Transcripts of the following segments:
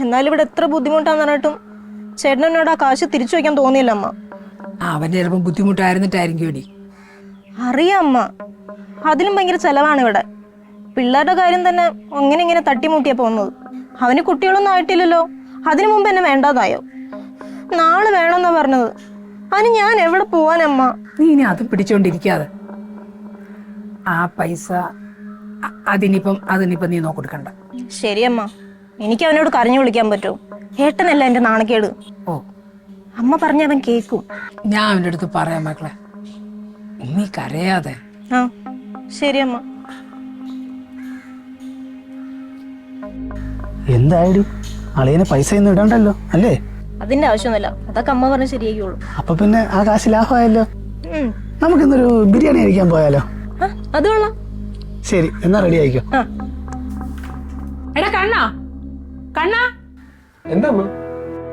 എന്നാലും ഇവിടെ എത്ര ബുദ്ധിമുട്ടാന്ന് പറഞ്ഞിട്ടും ചേട്ടനോട് ആ കാശ് തിരിച്ചു വയ്ക്കാൻ തോന്നിയില്ല അമ്മ. അവന്റെ ചിലപ്പം ബുദ്ധിമുട്ടായിരുന്നിട്ടായിരിക്കും എടി. അറിയാം അമ്മ. അതിലും ഭയങ്കര ചെലവാണ് ഇവിടെ. പിള്ളേരുടെ കാര്യം തന്നെ അങ്ങനെ ഇങ്ങനെ തട്ടിമുട്ടിയാ പോകുന്നത്. അവന് കുട്ടികളൊന്നും ആയിട്ടില്ലല്ലോ. അതിനു മുമ്പ് എന്നെ വേണ്ടതായോ? നാളെ വേണമെന്നാ പറഞ്ഞത്. അതിന് ഞാൻ എവിടെ പോവാനമ്മ? നീ ഇനി അത് പിടിച്ചോണ്ടിരിക്കാതെ. ആ പൈസ അതിനിപ്പം അതിനിപ്പം നീ നോക്കൊടുക്കണ്ട ശരിയമ്മ. എനിക്ക് അവനോട് കരഞ്ഞു വിളിക്കാൻ പറ്റുമോ ഏട്ടനല്ല എന്റെ നാണക്കേട്. ഓ. അമ്മ പറഞ്ഞ അവൻ കേക്കും. ഞാൻ അവന്റെ അടുത്ത് പറയാം മക്കളെ. നീ കരയാതെ. ആ ശരിയമ്മ എന്തായാലും അളിയന് പൈസ ഒന്നും ഇടണ്ടല്ലോ അല്ലേ? അതിന്റെ ആവശ്യമൊന്നുമില്ല. അതൊക്കെ അമ്മ പറഞ്ഞ് ശരിയാക്കിയോളൂ അപ്പൊ പിന്നെ ആ കാശ് ലാഭമായല്ലോ. ഉം. നമുക്കിന്നൊരു ബിരിയാണി കഴിക്കാൻ പോയാലോ? ആ, അത് കൊള്ളാം. ശരി എന്നാ റെഡി ആയിക്കോ. എടാ കണ്ണാ. കണ്ണാ. എന്താ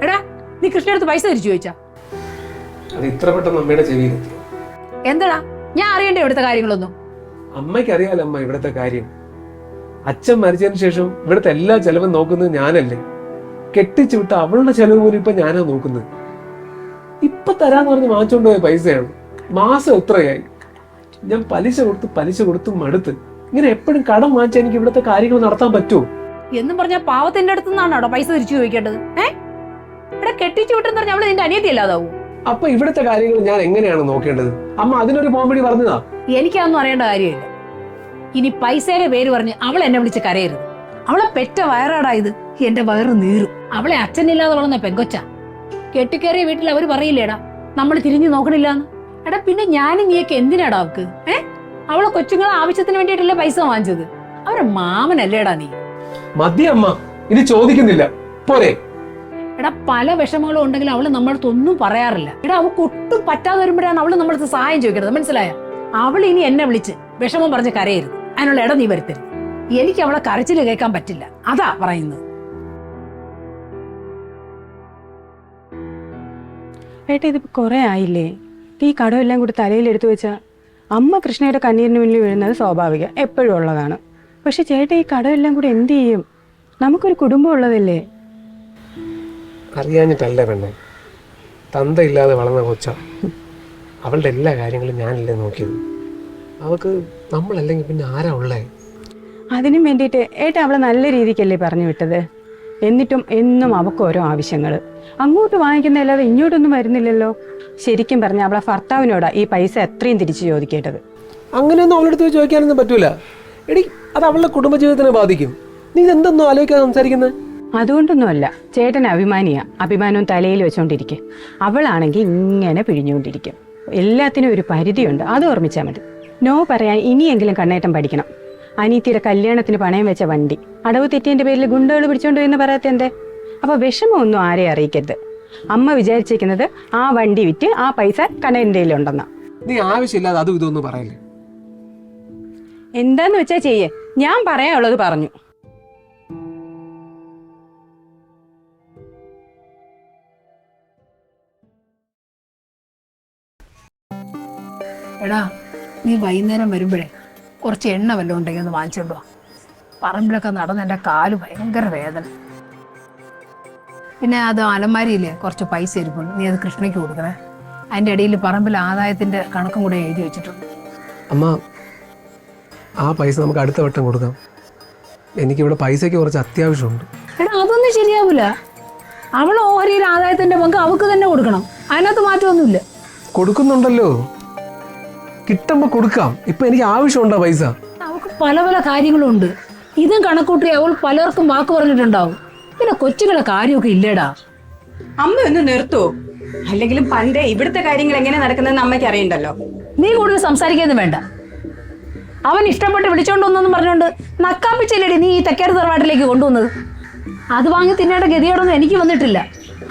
എടാ നീ കൃഷ്ണടുത്ത് പൈസ തിരിച്ചു ചോദിച്ചാ. അത് ഇത്ര പെട്ടെന്ന് അമ്മയുടെ ചെവിയിലെത്തി എന്താടാ? ഞാൻ അറിയണ്ടേ ഇവിടുത്തെ കാര്യങ്ങളൊന്നും? അമ്മയ്ക്ക് അറിയാലോ അമ്മ ഇവിടുത്തെ കാര്യം. അച്ഛൻ മരിച്ചതിന് ശേഷം ഇവിടുത്തെ എല്ലാ ചെലവും നോക്കുന്നത് ഞാനല്ലേ. കെട്ടിച്ചു വിട്ട അവളുടെ ചെലവ് പോലും ഇപ്പൊ ഞാനാ നോക്കുന്നത്. ഇപ്പൊ തരാന്ന് പറഞ്ഞ് വാങ്ങിച്ചോണ്ട് പോയ പൈസയാണ്. മാസം എത്രയായി? ഞാൻ പലിശ കൊടുത്ത് പലിശ കൊടുത്ത് മടുത്ത്. ഇങ്ങനെ എപ്പോഴും കടം വാങ്ങിച്ചാൽ എനിക്ക് ഇവിടുത്തെ കാര്യങ്ങൾ നടത്താൻ പറ്റുമോ? എന്നും പറഞ്ഞ പാവത്തിന്റെ അടുത്ത് നിന്നാണോ പൈസ തിരിച്ചു ചോദിക്കേണ്ടത്? ഏ? ഇവിടെ കെട്ടിച്ചു വിട്ടെന്ന് പറഞ്ഞ അവൾ നിന്റെ അനിയത്തി അല്ലാതാവൂ അപ്പൊ ഇവിടുത്തെ കാര്യങ്ങൾ ഞാൻ എങ്ങനെയാണ് നോക്കേണ്ടത്? അമ്മ അതിനൊരു കോമഡി പറഞ്ഞതാ. എനിക്കതൊന്നും അറിയേണ്ട കാര്യമില്ല. ഇനി പൈസയുടെ പേര് പറഞ്ഞ് അവൾ എന്നെ വിളിച്ച് കരയരുത്. അവളെ പെറ്റ വയറാടാ ഇത്. എന്റെ വയറ് നീറും. അവളെ അച്ഛനില്ലാതെ വളർന്ന പെങ്കൊച്ച. കെട്ടിക്കേറിയ വീട്ടിൽ അവർ പറയില്ലേടാ? നമ്മൾ തിരിഞ്ഞു നോക്കണില്ലാന്ന്. എടാ പിന്നെ ഞാനും നീയൊക്കെ എന്തിനാടാ അവക്ക്? ഏ? അവളെ കൊച്ചുങ്ങളെ ആവശ്യത്തിന് വേണ്ടിയിട്ടല്ലേ പൈസ വാങ്ങിച്ചത്? അവരെ മാമനല്ലേടാ നീ? മതി അമ്മ ഇത് ചോദിക്കുന്നില്ല. പോരെ. എടാ പല വിഷമങ്ങളും ഉണ്ടെങ്കിൽ അവൾ നമ്മളടുത്ത് ഒന്നും പറയാറില്ല. എടാ അവൾക്ക് ഒട്ടും പറ്റാതെ വരുമ്പോഴാണ് അവൾ നമ്മളടുത്ത് സഹായം ചോദിക്കുന്നത് മനസ്സിലായ? അവൾ ഇനി എന്നെ വിളിച്ച് വിഷമം പറഞ്ഞ് കരയരുത്. അതിനുള്ള ഇട നീ വരുത്തരുത്. എനിക്ക് അവളെ കരച്ചിൽ കേൾക്കാൻ പറ്റില്ല. അതാ പറയുന്നത്. ഏട്ടാ ഇത് കുറെ ആയില്ലേ? ഈ കടമെല്ലാം കൂടി തലയിൽ എടുത്തു വെച്ചാൽ അമ്മ കൃഷ്ണയുടെ കണ്ണീരിന് മുന്നിൽ വീഴുന്നത് സ്വാഭാവികം. എപ്പോഴും ഉള്ളതാണ്. പക്ഷെ ചേട്ടാ ഈ എല്ലാം കൂടി എന്ത് ചെയ്യും? നമുക്കൊരു കുടുംബം ഉള്ളതല്ലേ? അറിയാഞ്ഞിട്ടല്ല പെണ്ണെ. തന്തയില്ലാതെ വളർന്ന കൊച്ച. അവളുടെ എല്ലാ കാര്യങ്ങളും ഞാനല്ലേ നോക്കിയത്. അവൾക്ക് നമ്മളല്ലെങ്കിൽ പിന്നെ ആരാ ഉള്ളേ? അതിനും വേണ്ടിയിട്ട് ഏട്ടാ അവളെ നല്ല രീതിക്കല്ലേ പറഞ്ഞു വിട്ടത്. എന്നിട്ടും എന്നും അവൾക്ക് ഓരോ ആവശ്യങ്ങൾ അങ്ങോട്ട് വാങ്ങിക്കുന്നതല്ലാതെ ഇങ്ങോട്ടൊന്നും വരുന്നില്ലല്ലോ. ശരിക്കും പറഞ്ഞ അവളെ ഭർത്താവിനോടാ ഈ പൈസ എത്രയും തിരിച്ചു ചോദിക്കേണ്ടത്. അങ്ങനെയൊന്നും അവളെടുത്ത് ചോദിക്കാനൊന്നും പറ്റൂല. എടി അത് അവളുടെ കുടുംബജീവിതത്തിനെ ബാധിക്കും. നീ എന്തെന്നോ ആലോചിക്കാതെ സംസാരിക്കുന്നത് അതുകൊണ്ടൊന്നുമല്ല. ചേട്ടൻ അഭിമാനിയാ. അഭിമാനവും തലയിൽ വെച്ചോണ്ടിരിക്കെ. അവളാണെങ്കിൽ ഇങ്ങനെ പിഴിഞ്ഞുകൊണ്ടിരിക്കും. എല്ലാത്തിനും ഒരു പരിധിയുണ്ട്. അത് ഓർമ്മിച്ചാൽ മതി. നോ പറയാൻ ഇനിയെങ്കിലും കണ്ണേറ്റം പഠിക്കണം. അനീത്തിയുടെ കല്യാണത്തിന് പണയം വെച്ച വണ്ടി. അടവ് തെറ്റിയതിന്റെ പേരിൽ ഗുണ്ടകൾ പിടിച്ചോണ്ട് എന്ന് പറയാത്ത എന്തേ? അപ്പൊ വിഷമമൊന്നും ആരെയും അറിയിക്കരുത്. അമ്മ വിചാരിച്ചിരിക്കുന്നത് ആ വണ്ടി വിറ്റ് ആ പൈസ കണ്ണേന്റെ ഉണ്ടെന്നാ നീ ആവശ്യമില്ലാതെ അതും ഇതൊന്നും പറയല്ലേ? എന്താന്ന് വെച്ചാ ചെയ്യേ. ഞാൻ പറയാനുള്ളത് പറഞ്ഞു. എടാ നീ വൈകുന്നേരം വരുമ്പോഴേ കുറച്ച് എണ്ണ വല്ലതും ഉണ്ടെങ്കിൽ ഒന്ന് വാങ്ങിച്ചോണ്ടോ പറമ്പിലൊക്കെ നടന്ന് എന്റെ കാൽ ഭയങ്കര വേദന. പിന്നെ അത് അലമാരിയില്ലേ കുറച്ച് പൈസ ഇരിപ്പുണ്ട്. നീ അത് കൃഷ്ണയ്ക്ക് കൊടുക്കണേ. അതിന്റെ ഇടയിൽ പറമ്പിൽ ആദായത്തിന്റെ കണക്കും കൂടെ എഴുതി വെച്ചിട്ടുണ്ട്. അമ്മ ആ പൈസ നമുക്ക് അടുത്ത വട്ടം കൊടുക്കാം. എനിക്കിവിടെ പൈസയ്ക്ക് കുറച്ച് അത്യാവശ്യമുണ്ട്. എടാ അതൊന്നും ശരിയാവില്ല അവൾ ഓഹരിയിൽ ആദായത്തിന്റെ പങ്ക് അവൾക്ക് തന്നെ കൊടുക്കണം. അതിനകത്ത് മാറ്റമൊന്നുമില്ല. കൊടുക്കുന്നുണ്ടല്ലോ. കിട്ടുമ്പോൾ കൊടുക്കാം. ഇപ്പൊ എനിക്ക് ആവശ്യമുണ്ടോ പൈസ? അവൾക്ക് പല പല കാര്യങ്ങളുണ്ട്. ഇതും കണക്കൂട്ടി അവൾ പലർക്കും വാക്ക് പറഞ്ഞിട്ടുണ്ടാവും. പിന്നെ കൊച്ചുകളെ കാര്യമൊക്കെ ഇല്ലേടാ. അമ്മ ഒന്ന് നിർത്തോ. അല്ലെങ്കിലും പണ്ടേ ഇവിടുത്തെ കാര്യങ്ങൾ എങ്ങനെ നടക്കുന്നതെന്ന് അമ്മയ്ക്ക് അറിയണ്ടല്ലോ. നീ കൂടുതൽ സംസാരിക്കുന്നു വേണ്ട. അവൻ ഇഷ്ടപ്പെട്ട് വിളിച്ചോണ്ട് വന്നെന്നും പറഞ്ഞോണ്ട് നക്കാപ്പിച്ചില്ലടി നീ ഈ തെക്കേട് തറവാട്ടിലേക്ക് കൊണ്ടുവന്നത്? അത് വാങ്ങി തിന്നേണ്ട ഗതിയോടൊന്നും എനിക്ക് വന്നിട്ടില്ല.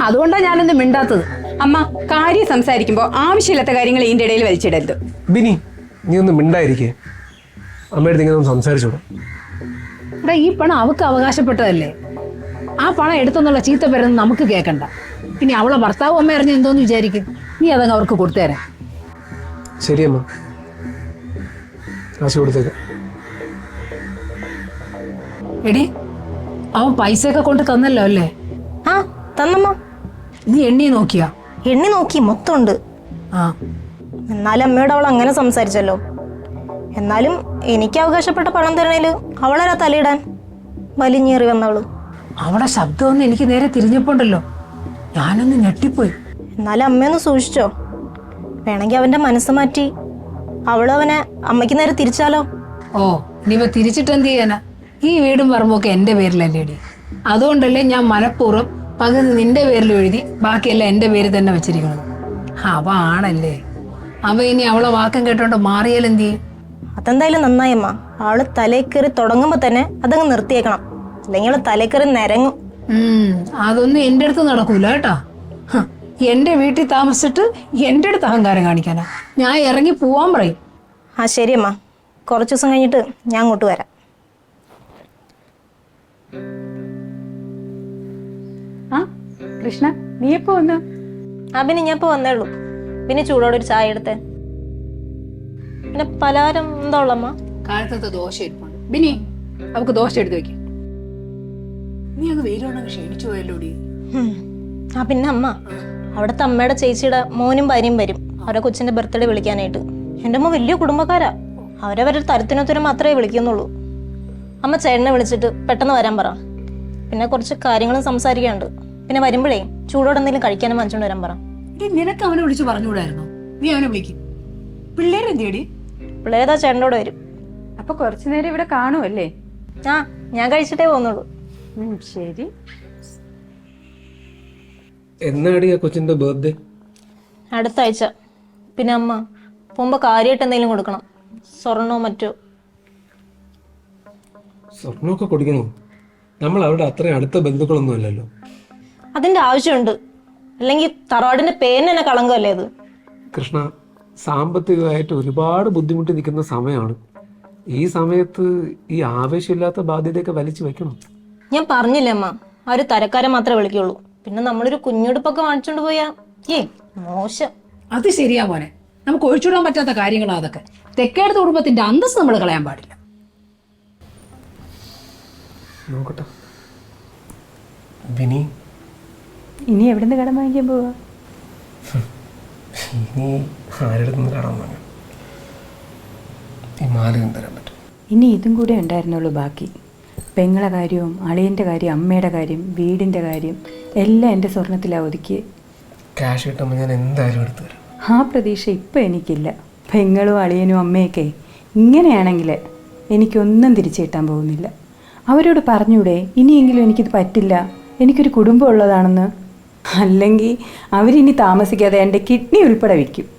അതുകൊണ്ടാണ് ഞാനൊന്നും മിണ്ടാത്തത്. അമ്മ കാര്യം സംസാരിക്കുമ്പോൾ ആവശ്യമില്ലാത്ത കാര്യങ്ങൾ ഇതിന്റെ ഇടയിൽ വലിച്ചിടരുത്. ബിനി നീ ഒന്ന് മിണ്ടായിരിക്കേ. അമ്മയുടെ ഇങ്ങനെ സംസാരിച്ചോളൂ ഈ പണം അവക്ക് അവകാശപ്പെട്ടതല്ലേ? ആ പണം എടുത്തെന്നുള്ള ചീത്ത പേരൊന്നും നമുക്ക് കേൾക്കണ്ട പിന്നെ അവളെ ഭർത്താവ് അമ്മ അറിഞ്ഞ എന്തോന്ന് വിചാരിക്കും? നീ അതങ്ങ് അവർക്ക് കൊടുത്തേരാ. ശരിയമ്മ. കാശ് കൊടുത്തേക്ക്. എടി അവൻ പൈസ ഒക്കെ കൊണ്ട് തന്നല്ലോ അല്ലേ? ആ തന്നമ്മ. നീ എണ്ണി നോക്കിയാ? എണ്ണി നോക്കി മൊത്തമുണ്ട്. ആ. എന്നാലും അമ്മയോട് അവൾ അങ്ങനെ സംസാരിച്ചല്ലോ. എന്നാലും എനിക്ക് അവകാശപ്പെട്ട പണം തരണേൽ അവളാരാ തലയിടാൻ. വലിഞ്ഞേറി വന്നവൾ. അവളെ ശബ്ദമൊന്നും എനിക്ക് നേരെ തിരിഞ്ഞപ്പോണ്ടല്ലോ. ഞാനൊന്ന് ഞെട്ടിപ്പോയി. എന്നാലും അമ്മയൊന്ന് സൂക്ഷിച്ചോ. വേണമെങ്കിൽ അവന്റെ മനസ്സ് മാറ്റി അവൾ അവനെ അമ്മയ്ക്ക് നേരെ തിരിച്ചാലോ? ഓ ഇനിയിപ്പോ തിരിച്ചിട്ട് എന്ത് ചെയ്യാനാ? ഈ വീടും പറമ്പൊക്കെ എന്റെ പേരിലല്ലേടി അതുകൊണ്ടല്ലേ ഞാൻ മനഃപൂർവം പകുതി നിന്റെ പേരിൽ എഴുതി ബാക്കിയെല്ലാം എന്റെ പേര് തന്നെ വെച്ചിരിക്കുന്നത്. അവ ആണല്ലേ അവ ഇനി അവളെ വാക്കം കേട്ടോണ്ട് മാറിയാൽ എന്ത് ചെയ്യും? അതെന്തായാലും നന്നായി അമ്മ. അവൾ തലയിൽ കയറി തുടങ്ങുമ്പോ തന്നെ അതങ്ങ് നിർത്തിയേക്കണം. അല്ലെങ്കിൽ തലേക്കറി തലയിൽ കയറി നിരങ്ങും. അതൊന്നും എന്റെ അടുത്ത് നടക്കൂല കേട്ടാ. എന്റെ വീട്ടിൽ താമസിച്ചിട്ട് എന്റെ അടുത്ത് അഹങ്കാരം കാണിക്കാനാ. ഞാൻ ഇറങ്ങി പോവാൻ പറയും. ആ ശരി അമ്മ. കുറച്ച് ദിവസം കഴിഞ്ഞിട്ട് ഞാൻ അങ്ങോട്ട് വരാം. ആ കൃഷ്ണ നീ എപ്പോ വന്നു? ആ പിന്നെ ഞാൻ ഇപ്പൊ വന്നേ ഉള്ളൂ. പിന്നെ ചൂടോടെ ഒരു ചായ എടുത്തേ. പിന്നെ പലഹാരം എന്താ ഉള്ളമ്മ കാലത്തത്തെ ദോശ ഇരിപ്പുണ്ട് ബിനി അവക്ക് ദോശ എടുത്ത് വെക്കാം. നീ അങ്ങ് വെയിലുണ്ടെങ്കിൽ ക്ഷണിച്ചു പോയല്ലോടി. ആ പിന്നെ അമ്മ. അവിടുത്തെ അമ്മയുടെ ചേച്ചിയുടെ മോനും ഭാര്യയും വരും. അവരെ കൊച്ചിന്റെ ബർത്ത്ഡേ വിളിക്കാനായിട്ട്. എന്റെ അമ്മ വലിയ കുടുംബക്കാരാ. അവരവരുടെ തരത്തിനൊത്തരം മാത്രമേ വിളിക്കുന്നുള്ളൂ. അമ്മ ചേട്ടനെ വിളിച്ചിട്ട് പെട്ടെന്ന് വരാൻ പറ. പിന്നെ കുറച്ച് കാര്യങ്ങളും സംസാരിക്കാനുണ്ട്. പിന്നെ വരുമ്പോഴേ ചൂടോടെ എന്തെങ്കിലും കഴിക്കാനും വാങ്ങിച്ചോണ്ട് വരാൻ പറ. നിനക്ക് അവനെ വിളിച്ച് പറഞ്ഞുകൂടായിരുന്നു? നീ അവനെ വിളിക്കും. പിള്ളേരെന്തേടി പിള്ളേരതാ ചേട്ടനോട് വരും. അപ്പൊ കുറച്ചു നേരം ഇവിടെ കാണുമല്ലേ ആ ഞാൻ കഴിച്ചിട്ടേ പോകുന്നുള്ളൂ. ശരി. എന്നാടി ആ കൊച്ചിന്റെ ബർത്ത്ഡേ അടുത്ത ആഴ്ച പിന്നെ അമ്മ പോകുമ്പോ കാര്യമായിട്ട് എന്തെങ്കിലും കൊടുക്കണം. സ്വർണോ മറ്റോ. സ്വർണമൊക്കെ കൊടുക്കണോ? നമ്മൾ അവിടെ അത്രയും അടുത്ത ബന്ധുക്കളൊന്നും അല്ലല്ലോ. അതിന്റെ ആവശ്യമുണ്ട്. അല്ലെങ്കിൽ തറവാടിന്റെ പേരിന് തന്നെ കളങ്കമല്ലേ അത്? കൃഷ്ണ സാമ്പത്തികമായിട്ട് ഒരുപാട് ബുദ്ധിമുട്ടി നിൽക്കുന്ന സമയമാണ്. ഈ സമയത്ത് ഈ ആവേശമില്ലാത്ത ബാധ്യതയൊക്കെ വലിച്ചു വെക്കണം. ഞാൻ പറഞ്ഞില്ലേ അമ്മ ആ ഒരു തരക്കാരെ മാത്രമേ വിളിക്കുള്ളൂ. പിന്നെ നമ്മളൊരു കുഞ്ഞുടുപ്പൊക്കെ വാങ്ങിച്ചോണ്ട് പോയാ? ഏ മോശം. അത് ശരിയാ മോനെ. നമുക്ക് ഒഴിച്ചുവിടാൻ പറ്റാത്ത കാര്യങ്ങളാ അതൊക്കെ. തെക്കേടത്ത് കുടുംബത്തിന്റെ അന്തസ് നമ്മൾ കളയാൻ പാടില്ല. നോക്കട്ടെ. ഇനി എവിടുന്ന് കടം വാങ്ങിക്കാൻ പോവാ? ഇനി ആരുടെ കടം വാങ്ങാം ഈ മാല തരാൻ പറ്റും. ഇനി ഇതും കൂടെ ഉണ്ടായിരുന്നുള്ളൂ ബാക്കി. പെങ്ങളെ കാര്യവും അളിയന്റെ കാര്യം അമ്മയുടെ കാര്യം വീടിന്റെ കാര്യം എല്ലാം എന്റെ സ്വർണത്തിലാണ് ഒതുക്കി. ക്യാഷ് കിട്ടുമ്പോൾ ഞാൻ എന്തായാലും എടുത്തു തരാം. ആ പ്രതീക്ഷ ഇപ്പം എനിക്കില്ല. പെങ്ങളും അളിയനും അമ്മയൊക്കെ ഇങ്ങനെയാണെങ്കിൽ എനിക്കൊന്നും തിരിച്ചു കിട്ടാൻ പോകുന്നില്ല. അവരോട് പറഞ്ഞൂടെ ഇനിയെങ്കിലും എനിക്കിത് പറ്റില്ല. എനിക്കൊരു കുടുംബം ഉള്ളതാണെന്ന്. അല്ലെങ്കിൽ അവരിനി താമസിക്കാതെ എന്റെ കിഡ്നി ഉൾപ്പെടെ വിൽക്കും